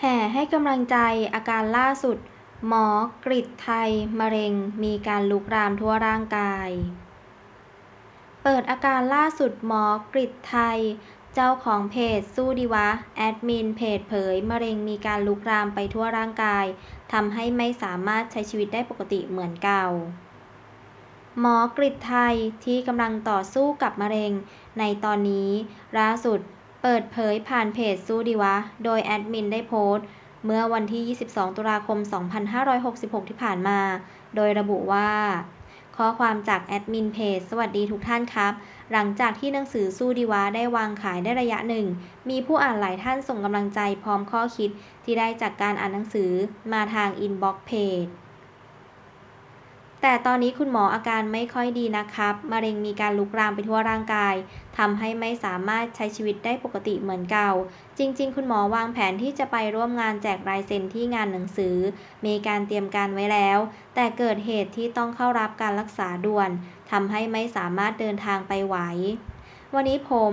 แห่ให้กำลังใจอาการล่าสุด หมอกฤษไทย มะเร็ง มีการลุกรามทั่วร่างกาย เปิดอาการล่าสุดหมอกฤษไทย เจ้าของเพจสู้ดีวะ แอดมินเพจเผย มะเร็งมีการลุกรามไปทั่วร่างกายทำให้ไม่สามารถใช้ชีวิตได้ปกติเหมือนเก่าหมอกฤษไทยที่กำลังต่อสู้กับมะเร็ง ในตอนนี้ล่าสุด ปิดเผยผ่านเพจสู้ดีวะ โดยแอดมินได้โพสต์ เมื่อวันที่ 22 ตุลาคม 2566 ที่ผ่านมา โดยระบุว่า ข้อความจากแอดมินเพจ สวัสดีทุกท่านครับ หลังจากที่หนังสือสู้ดีวะได้วางขายได้ระยะหนึ่ง มีผู้อ่านหลายท่านส่งกำลังใจพร้อมข้อคิดที่ได้จากการอ่านหนังสือมาทางอินบ็อกซ์เพจ แต่ตอนนี้คุณหมออาการไม่ค่อยดีนะครับ มะเร็งมีการลุกลามไปทั่วร่างกายทำให้ไม่สามารถใช้ชีวิตได้ปกติเหมือนเก่า จริง ๆ คุณหมอวางแผนที่จะไปร่วมงานแจกลายเซ็นที่งานหนังสือ มีการเตรียมการไว้แล้ว แต่เกิดเหตุที่ต้องเข้ารับการรักษาด่วนทำให้ไม่สามารถเดินทางไปไหว วันนี้ผม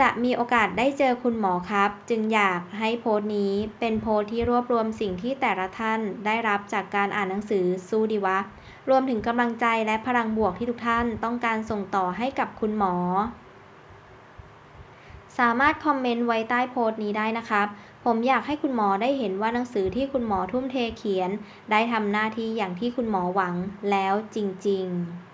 จะมีโอกาสได้เจอคุณหมอครับ จึงอยากให้โพสต์นี้เป็นโพสต์ที่รวบรวมสิ่งที่แต่ละท่านได้รับจากการอ่านหนังสือสู้ดีวะ รวมถึงกำลังใจและพลังบวกที่ทุกท่านต้องการส่งต่อให้กับคุณหมอ สามารถคอมเมนต์ไว้ใต้โพสต์นี้ได้นะครับ ผมอยากให้คุณหมอได้เห็นว่าหนังสือที่คุณหมอทุ่มเทเขียน ได้ทำหน้าที่อย่างที่คุณหมอหวังแล้วจริง ๆ